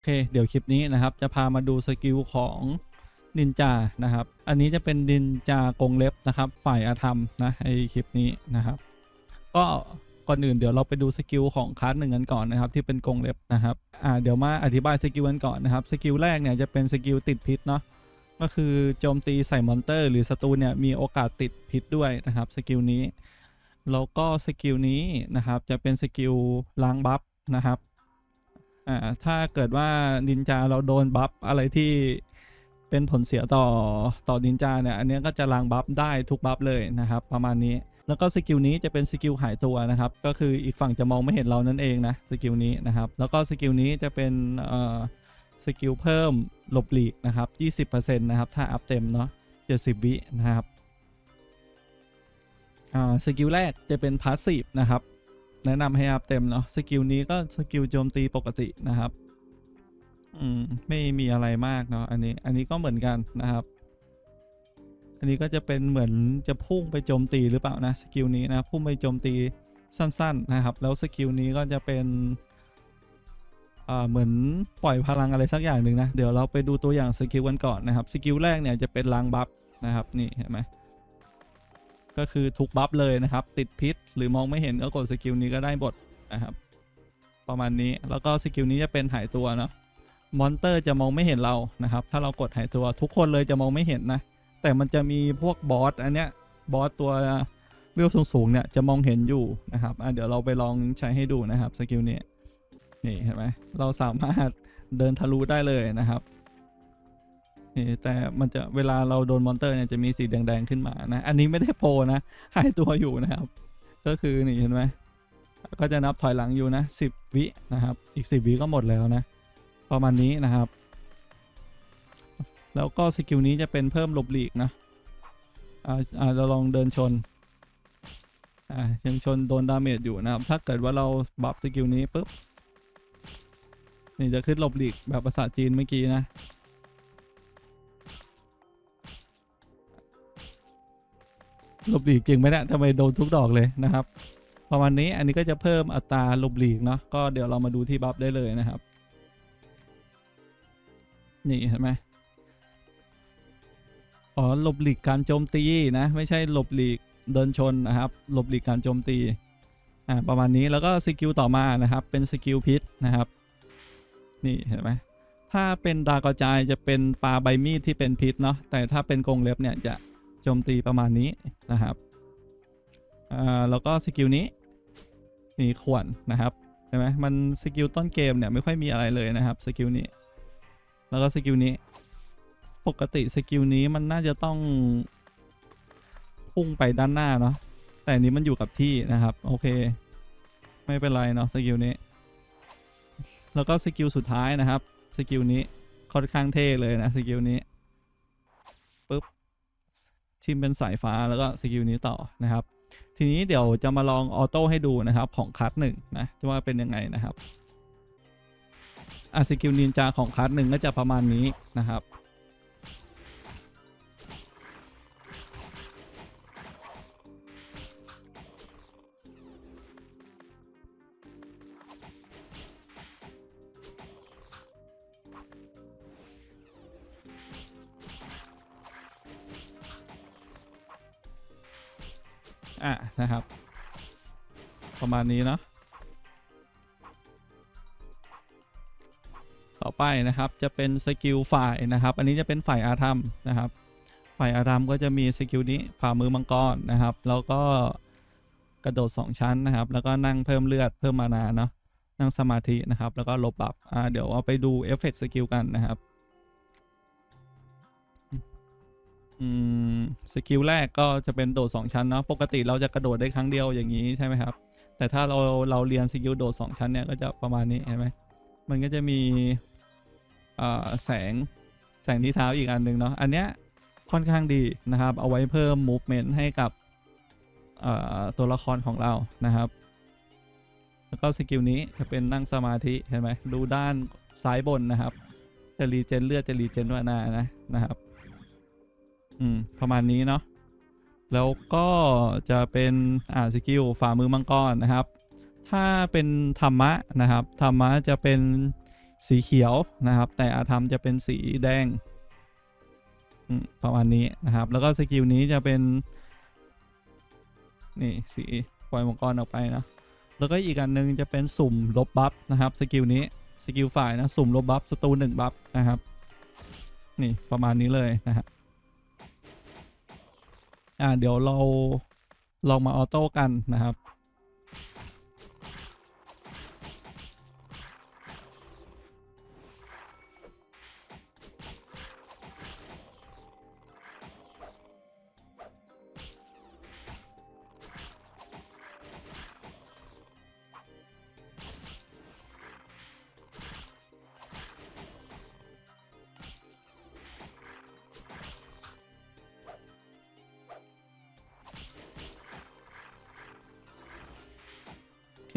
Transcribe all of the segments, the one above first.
โอเคเดี๋ยวคลิปนี้นะครับจะพามาดูสกิลของนินจานะครับ อันนี้จะเป็นนินจากงเล็บนะครับ ฝ่ายอาธรรมนะไอคลิปนี้นะครับ ก็ก่อนอื่นเดี๋ยวเราไปดูสกิลของคลาสหนึ่งกันก่อนนะครับ ที่เป็นกงเล็บนะครับอ่าเดี๋ยวมาอธิบายสกิลกันก่อนนะครับสกิลแรกเนี่ยจะเป็นสกิลติดพิษเนาะก็คือโจมตีใส่มอนเตอร์ หรือศัตรูเนี่ยมีโอกาสติดพิษด้วยนะครับสกิลนี้แล้วก็สกิลนี้นะครับจะเป็นสกิลล้างบัฟนะครับ อ่าถ้าเกิดว่านินจาเราโดนบัฟอะไรที่เป็นผลเสียต่อต่อนินจาเนี่ยอันนี้ก็จะล้างบัฟได้ทุกบัฟเลยนะครับประมาณนี้แล้วก็สกิลนี้จะเป็นสกิลหายตัวนะครับก็คืออีกฝั่งจะมองไม่เห็นเรานั่นเองนะสกิลนี้นะครับแล้วก็สกิลนี้จะเป็นเอ่อสกิลเพิ่มหลบหลีกนะครับ20%นะครับถ้าอัพเต็มเนาะ70 วินะครับอ่าสกิลแรกจะเป็นพาสซีฟนะครับ แนะนำให้อัพเต็มเนาะสกิลนี้ก็สกิลโจมตีปกตินะครับ อืม ไม่มีอะไรมากเนาะอันนี้ อันนี้ก็เหมือนกันนะครับ อันนี้ก็จะเป็นเหมือนจะพุ่งไปโจมตีหรือเปล่านะสกิลนี้นะพุ่งไปโจมตีสั้น ๆ นะครับ แล้วสกิลนี้ก็จะเป็นอ่าเหมือนปล่อยพลังอะไรสักอย่างหนึ่งนะ เดี๋ยวเราไปดูตัวอย่างสกิลกันก่อนนะครับ สกิลแรกเนี่ยจะเป็นล้างบัฟนะครับ นี่เห็นไหม ก็คือทุกบัฟเลยนะครับ ติดพิษ หรือมองไม่เห็นก็กดสกิลนี้ก็ได้บทนะครับ ประมาณนี้แล้วก็สกิลนี้จะเป็นหายตัวเนาะมอนเตอร์จะมองไม่เห็นเรานะครับ ถ้าเรากดหายตัวทุกคนเลยจะมองไม่เห็นนะ แต่มันจะมีพวกบอสอันเนี้ยบอสตัวเวลสูงๆเนี่ยจะมองเห็นอยู่นะครับเดี๋ยวเราไปลองใช้ให้ดูนะครับสกิลนี้นี่เห็นไหมเราสามารถเดินทะลุได้เลยนะครับ แต่มันจะเวลาเราโดนมอนเตอร์เนี่ยจะมีสีแดงๆขึ้นมานะ อันนี้ไม่ได้โปรนะหายตัวอยู่นะครับ ก็คือนี่เห็นไหมก็จะนับถอยหลังอยู่นะสิบวินะครับ อีกสิบวิก็หมดแล้วนะ ประมาณนี้นะครับ แล้วก็สกิลนี้จะเป็นเพิ่มหลบหลีกนะอาอ่าเราลองเดินชนอ่ายังชนโดนดาเมจอยู่นะครับ ถ้าเกิดว่าเราบัฟสกิลนี้ปุ๊บนี่จะขึ้นหลบหลีกแบบภาษาจีนเมื่อกี้นะ หลบหลีกจริงไหมเนี่ยทำไมโดนทุกดอกเลยนะครับประมาณนี้อันนี้ก็จะเพิ่มอัตราหลบหลีกเนาะก็เดี๋ยวเรามาดูที่บัฟได้เลยนะครับ นี่เห็นไหมอ๋อหลบหลีกการโจมตีนะ ไม่ใช่หลบหลีกเดินชนนะครับหลบหลีกการโจมตีอ่าประมาณนี้แล้วก็สกิลต่อมานะครับ เป็นสกิลพิษนะครับ นี่เห็นไหมถ้าเป็นดากระจายจะเป็นปลาใบมีดที่เป็นพิษเนาะแต่ถ้าเป็นกรงเล็บเนี่ยจะ โจมตีประมาณนี้นะครับอ่าแล้วก็สกิลนี้นี่ขวนนะครับเห็นไหมมันสกิลต้นเกมเนี่ยไม่ค่อยมีอะไรเลยนะครับสกิลนี้ แล้วก็สกิลนี้ ปกติสกิลนี้มันน่าจะต้องพุ่งไปด้านหน้าเนาะแต่นี้มันอยู่กับที่นะครับ โอเค ไม่เป็นไรเนาะสกิลนี้ แล้วก็สกิลสุดท้ายนะครับสกิลนี้ค่อนข้างเท่เลยนะสกิลนี้ ทิมเป็นสายฟ้าแล้วก็สกิลนี้ต่อนะครับ ทีนี้เดี๋ยวจะมาลองออโต้ให้ดูนะครับของคัสหนึ่งนะว่าเป็นยังไงนะครับอะสกิลนินจาของคัสหนึ่งก็จะประมาณนี้นะครับ อะนะครับ ประมาณนี้เนาะต่อไปนะครับจะเป็นสกิลฝ่ายนะครับ อันนี้จะเป็นฝ่ายอาธรรมนะครับ ฝ่ายอาธรรมก็จะมีสกิลนี้ฝ่ามือมังกรนะครับ แล้วก็กระโดด 2 ชั้นนะครับ แล้วก็นั่งเพิ่มเลือดเพิ่มมานาเนาะนั่งสมาธินะครับ แล้วก็ลบบัฟอ่าเดี๋ยวเอาไปดูเอฟเฟกต์สกิลกันนะครับ อืมสกิลแรกก็จะเป็นโดด 2 ชั้นเนาะปกติเราจะกระโดดได้ครั้งเดียวอย่างนี้ใช่ไหมครับ แต่ถ้าเราเราเรียนสกิลโดด 2 ชั้นเนี่ยก็จะประมาณนี้เห็นไหมมันก็จะมีเอ่าแสงแสงที่เท้าอีกอันหนึ่งเนาะอันเนี้ยค่อนข้างดีนะครับ เอาไว้เพิ่ม movement ให้กับอ่าตัวละครของเรานะครับ แล้วก็สกิลนี้จะเป็นนั่งสมาธิเห็นไหมดูด้านซ้ายบนนะครับ จะรีเจนเลือดจะรีเจนวานานะนะครับ อืม ประมาณนี้เนาะแล้วก็จะเป็นอ่าสกิลฝ่ามือมังกรนะครับ ถ้าเป็นธรรมะนะครับธรรมะจะเป็นสีเขียวนะครับ แต่อาธรรมจะเป็นสีแดงประมาณนี้นะครับ แล้วก็สกิลนี้จะเป็น นี่สีปล่อยมังกรออกไปนะแล้วก็อีกอันหนึงจะเป็นสุ่มลบบัฟนะครับสกิลนี้สกิลฝ่ายนะสุ่มลบบัฟศัตรูหนึ่งบัฟนะครับ นี่ประมาณนี้เลยนะฮะ อ่าเดี๋ยวเราลองมาออโต้กันนะครับ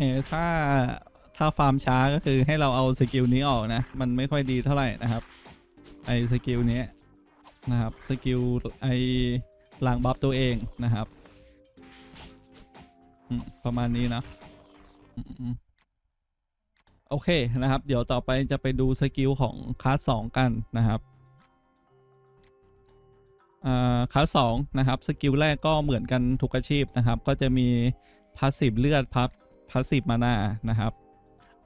โอถ้าถ้าฟาร์มช้าก็คือให้เราเอาสกิลนี้ออกนะ มันไม่ค่อยดีเท่าไหร่นะครับ ไอสกิลนี้นะครับสกิลไอลางบัฟตัวเองนะครับประมาณนี้นะโอเคนะครับ เดี๋ยวต่อไปจะไปดูสกิลของคลาสสองกันนะครับคลาสสองนะครับ สกิลแรกก็เหมือนกันทุกอาชีพนะครับ ก็จะมีพาสซีฟเลือดพับ พาสซีฟมานานะครับ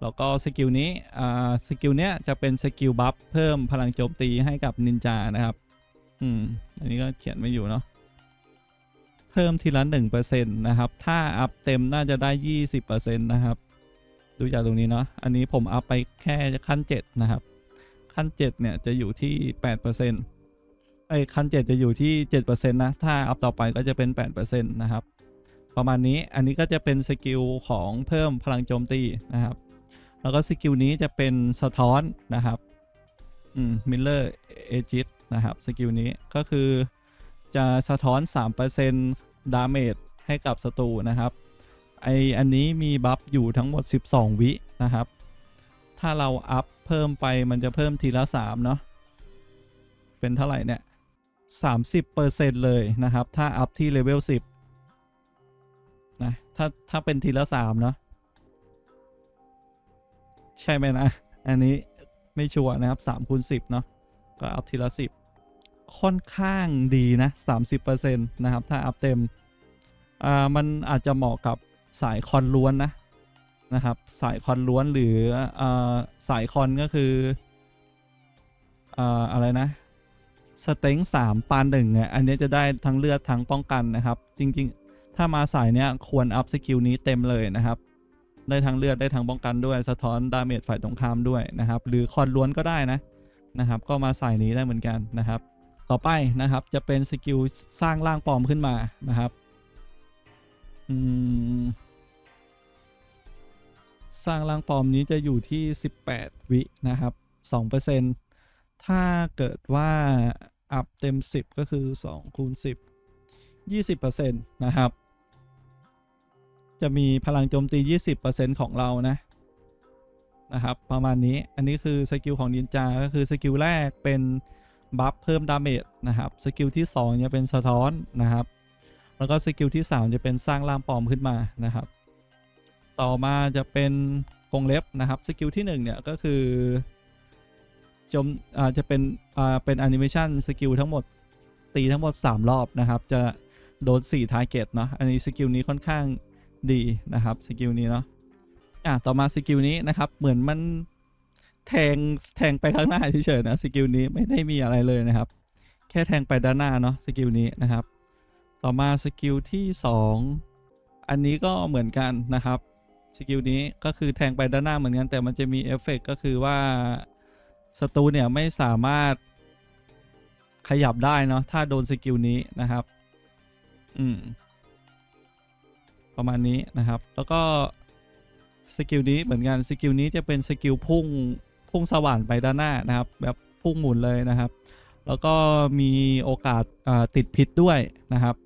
แล้วก็สกิลนี้อ่าสกิลเนี้ยจะเป็นสกิลบัฟเพิ่มพลังโจมตีให้กับนินจานะครับอืมอันนี้ก็เขียนไว้อยู่เนาะเพิ่มทีละ1%นะครับ ถ้าอัพเต็มน่าจะได้20%นะครับ ดูจากตรงนี้เนาะอันนี้ผมอัพไปแค่ขั้น7นะครับ ขั้น7เนี่ยจะอยู่ที่8%ไอ้ขั้น7จะอยู่ที่7%นะ ถ้าอัพต่อไปก็จะเป็น8%นะครับ ประมาณนี้อันนี้ก็จะเป็นสกิลของเพิ่มพลังโจมตีนะครับ แล้วก็สกิลนี้จะเป็นสะท้อนนะครับอืมมิลเลอร์เอจิตนะครับสกิลนี้ก็คือจะสะท้อน 3%ดาเมจให้กับศัตรูนะครับไออันนี้มีบัฟอยู่ทั้งหมด 12 วินะครับ ถ้าเราอัพเพิ่มไปมันจะเพิ่มทีละ 3 เนาะเป็นเท่าไหร่เนี่ย 30%เลยนะครับ ถ้าอัพที่เลเวล10 ถ้าถ้าเป็นทีละ3เนาะใช่ไหมนะ อันนี้ไม่ชัวร์นะครับ3คูณ10เนาะก็อัพทีละ 10 ค่อนข้างดีนะ 30%นะครับ ถ้าอัพเต็มอ่ามันอาจจะเหมาะกับสายคอนล้วนนะนะครับ สายคอนล้วนหรืออ่าสายคอนก็คืออ่าอะไรนะสเต็งสามปานหนึ่งเนี่ยอันนี้จะได้ทั้งเลือดทั้งป้องกันนะครับ จริง ๆ ถ้ามาสายเนี้ยควรอัพสกิลนี้เต็มเลยนะครับ ได้ทั้งเลือดได้ทั้งป้องกันด้วยสะท้อนดาเมจฝ่ายตรงข้ามด้วยนะครับ หรือคอนล้วนก็ได้นะนะครับ ก็มาสายนี้ได้เหมือนกันนะครับ ต่อไปนะครับจะเป็นสกิลสร้างร่างปลอมขึ้นมานะครับอืมสร้างร่างปลอมนี้จะอยู่ที่ 18 วินะครับ2%ถ้าเกิดว่าอัพเต็ม 10 ก็คือ2คูณ10 20%นะครับ จะมีพลังโจมตี 20%ของเรานะนะครับ ประมาณนี้อันนี้คือสกิลของนินจา ก็คือสกิลแรกเป็นบัฟเพิ่มดาเมจนะครับสกิลที่2จะเป็นสะท้อนนะครับ แล้วก็สกิลที่ 3 จะเป็นสร้างร่างปลอมขึ้นมานะครับ ต่อมาจะเป็นกรงเล็บนะครับสกิลที่1เนี่ยก็คือจมอ่าจะเป็นอ่าเป็นแอนิเมชันสกิลทั้งหมดตีทั้งหมด 3 รอบนะครับ จะโดน4ทาร์เก็ตเนาะอันนี้สกิลนี้ค่อนข้าง ดีนะครับสกิลนี้เนาะอะต่อมาสกิลนี้นะครับ เหมือนมันแทงแทงไปข้างหน้าเฉยๆนะสกิลนี้ไม่ได้มีอะไรเลยนะครับ แค่แทงไปด้านหน้าเนาะสกิลนี้นะครับ ต่อมาสกิลที่ 2 อันนี้ก็เหมือนกันนะครับสกิลนี้ก็คือแทงไปด้านหน้าเหมือนกันแต่มันจะมีเอฟเฟกต์ก็คือว่าศัตรูเนี่ยไม่สามารถขยับได้เนาะถ้าโดนสกิลนี้นะครับ อืม ประมาณนี้นะครับ แล้วก็สกิลนี้เหมือนกันสกิลนี้จะเป็นสกิลพุ่งพุ่งสว่านไปด้านหน้านะครับ แบบพุ่งหมุนเลยนะครับ แล้วก็มีโอกาสติดพิษด้วยนะครับ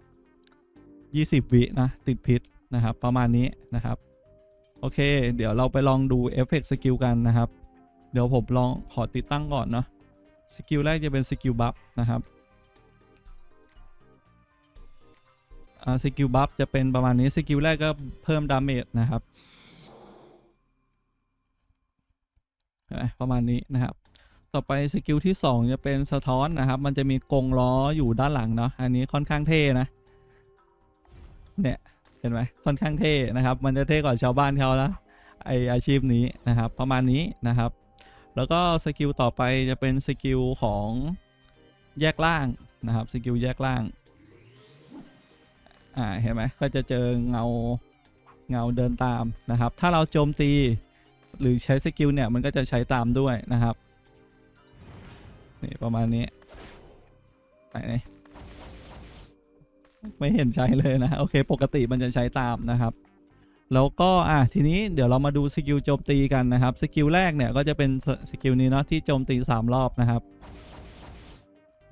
20 วินะติดพิษนะครับ ประมาณนี้นะครับ โอเค เดี๋ยวเราไปลองดูเอฟเฟกต์สกิลกันนะครับ เดี๋ยวผมลองขอติดตั้งก่อนเนาะสกิลแรกจะเป็นสกิลบัฟนะครับ สกิลบัฟจะเป็นประมาณนี้สกิลแรกก็เพิ่มดาเมจนะครับประมาณนี้นะครับ ต่อไปสกิลที่ 2 จะเป็นสะท้อนนะครับ มันจะมีกงล้ออยู่ด้านหลังเนาะอันนี้ค่อนข้างเท่นะเนี่ยเห็นไหมค่อนข้างเท่นะครับ มันจะเท่กว่าชาวบ้านเขานะไออาชีพนี้นะครับ ประมาณนี้นะครับ แล้วก็สกิลต่อไปจะเป็นสกิลของแยกล่างนะครับสกิลแยกล่าง อ่าเห็นไหมก็จะเจอเงาเงาเดินตามนะครับ ถ้าเราโจมตีหรือใช้สกิลเนี่ยมันก็จะใช้ตามด้วยนะครับนี่ประมาณนี้ไหนนี่ไม่เห็นใช้เลยนะโอเค ปกติมันจะใช้ตามนะครับ แล้วก็อะทีนี้เดี๋ยวเรามาดูสกิลโจมตีกันนะครับสกิลแรกเนี่ยก็จะเป็นสสกิลนี้เนาะที่โจมตี 3 รอบนะครับ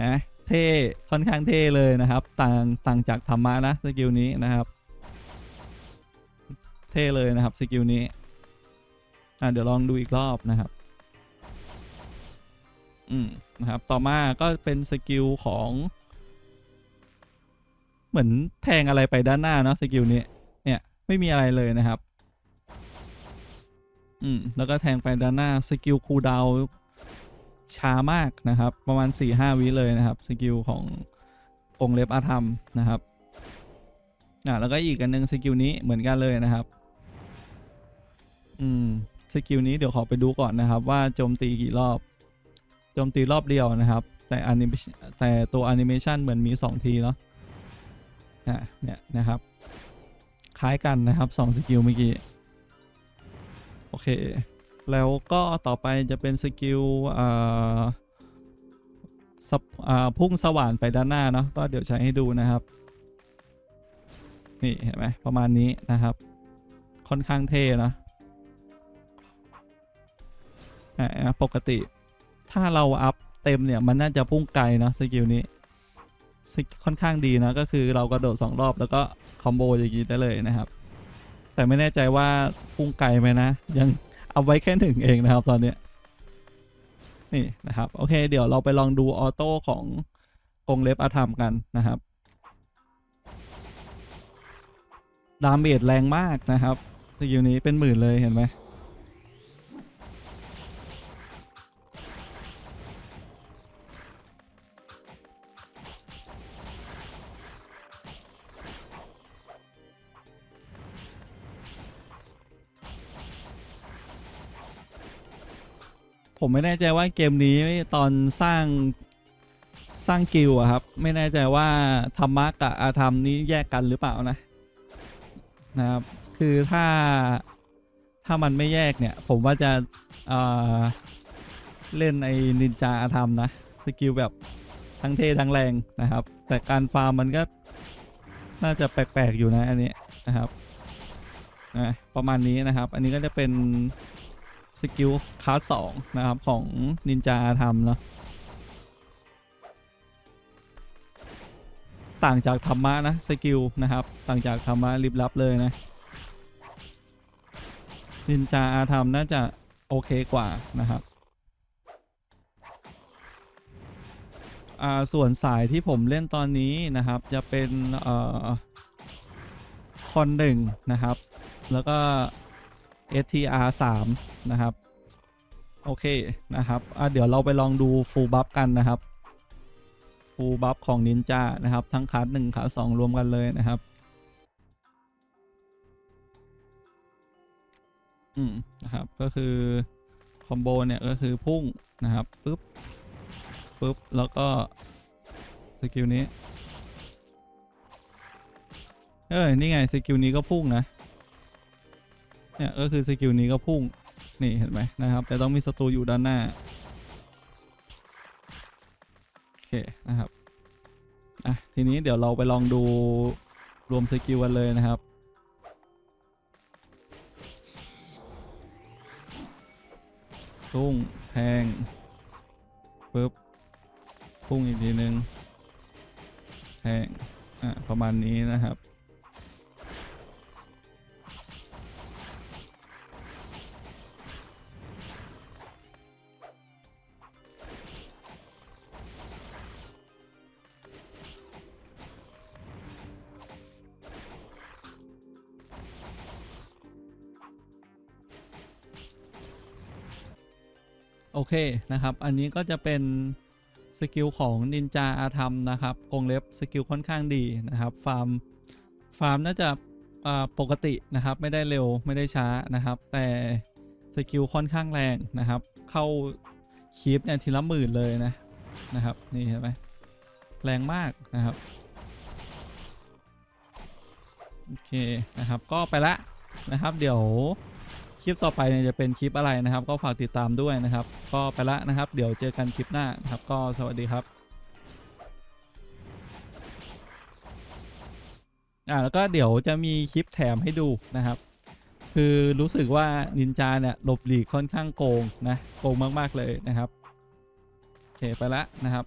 นะ เท่ค่อนข้างเท่เลยนะครับ ต่างต่างจากธรรมะนะสกิลนี้นะครับ เท่เลยนะครับสกิลนี้อะเดี๋ยวลองดูอีกรอบนะครับ อืมนะครับ ต่อมาก็เป็นสกิลของ เหมือนแทงอะไรไปด้านหน้าเนาะสกิลนี้เนี่ยไม่มีอะไรเลยนะครับ อืมแล้วก็แทงไปด้านหน้าสกิลคูดาว ช้ามากนะครับ ประมาณ 4-5 วิเลยนะครับ สกิลของกงเล็บอาธรรมนะครับอ่าแล้วก็อีกอันหนึงสกิลนี้เหมือนกันเลยนะครับ อืมสกิลนี้เดี๋ยวขอไปดูก่อนนะครับ ว่าโจมตีกี่รอบโจมตีรอบเดียวนะครับ แต่อนิเมชแต่ตัวแอนิเมชันเหมือนมี 2 ทีเนาะอะเนี่ยนะครับ คล้ายกันนะครับสองสกิลเมื่อกี้ โอเค แล้วก็ต่อไปจะเป็นสกิลอ่าสับอ่าพุ่งสว่านไปด้านหน้าเนาะก็เดี๋ยวใช้ให้ดูนะครับ นี่เห็นไหมประมาณนี้นะครับ ค่อนข้างเท่นะปกติ ถ้าเราอัพเต็มเนี่ยมันน่าจะพุ่งไกลเนะสกิลนี้ค่อนข้างดีนะก็คือเรากระโดด 2 รอบแล้วก็คอมโบอย่างนี้ได้เลยนะครับ แต่ไม่แน่ใจว่าพุ่งไกลไหมนะ ยัง เอาไว้แค่หนึ่งเองนะครับตอนเนี้ยนี่นะครับ โอเค เดี๋ยวเราไปลองดูออโต้ของกงเล็บอาธรรมกันนะครับดาเมจแรงมากนะครับสกิลนี้เป็นหมื่นเลยเห็นไหม ผมไม่แน่ใจว่าเกมนี้ตอนสร้างสร้างกิลอะครับ ไม่แน่ใจว่าธรรมะกับอาธรรมนี้แยกกันหรือเปล่านะนะครับ คือถ้าถ้ามันไม่แยกเนี่ย ผมว่าจะเออเล่นไอ้นินจาอาธรรมนะสกิลแบบทั้งเท่ทั้งแรงนะครับ แต่การฟาร์มมันก็น่าจะแปลกๆอยู่นะอันนี้นะครับอะประมาณนี้นะครับ อันนี้ก็จะเป็น สกิลคลาสสองนะครับ ของนินจาอาธรรมเนาะต่างจากธรรมะนะสกิลนะครับ ต่างจากธรรมะลิบลับเลยนะ นินจาอาธรรมน่าจะโอเคกว่านะครับอ่าส่วนสายที่ผมเล่นตอนนี้นะครับ จะเป็นเอ่อคอนหนึ่งนะครับ แล้วก็ STR 3นะครับ โอเคนะครับอะเดี๋ยวเราไปลองดูฟูลบัฟกันนะครับฟูลบัฟของนินจานะครับ ทั้งคาร์ดหนึ่งคาร์ดสองรวมกันเลยนะครับ อืมนะครับก็คือ คอมโบเนี่ย ก็คือพุ่งนะครับปุ๊บปุ๊บ แล้วก็ สกิลนี้ เออนี่ไง สกิลนี้ก็พุ่งนะ เนี่ยก็คือสกิลนี้ก็พุ่ง นี่เห็นไหมนะครับ แต่ต้องมีศัตรูอยู่ด้านหน้า โอเคนะครับ อะ ทีนี้เดี๋ยวเราไปลองดูรวมสกิลกันเลยนะครับพุ่งแทงปึ๊บพุ่งอีกทีนึงแทงอะประมาณนี้นะครับ โอเคนะครับ อันนี้ก็จะเป็นสกิลของนินจาอาธรรมนะครับกงเล็บสกิลค่อนข้างดีนะครับ ฟาร์ม ฟาร์มน่าจะาปกตินะครับ ไม่ได้เร็วไม่ได้ช้านะครับ แต่สกิลค่อนข้างแรงนะครับ เข้าคีปเนี่ยทีละหมื่นเลยนะนะครับนี่เห็นไหมแรงมากนะครับโอเคนะครับก็ไปละนะครับ เดี๋ยว คลิปต่อไปเนี่ยจะเป็นคลิปอะไรนะครับ ก็ฝากติดตามด้วยนะครับ ก็ไปละนะครับ เดี๋ยวเจอกันคลิปหน้านะครับ ก็สวัสดีครับอ่าแล้วก็เดี๋ยวจะมีคลิปแถมให้ดูนะครับ คือรู้สึกว่านินจาเนี่ยหลบหลีกค่อนข้างโกงนะโกงมาก ๆ เลยนะครับ โอเค ไปละนะครับ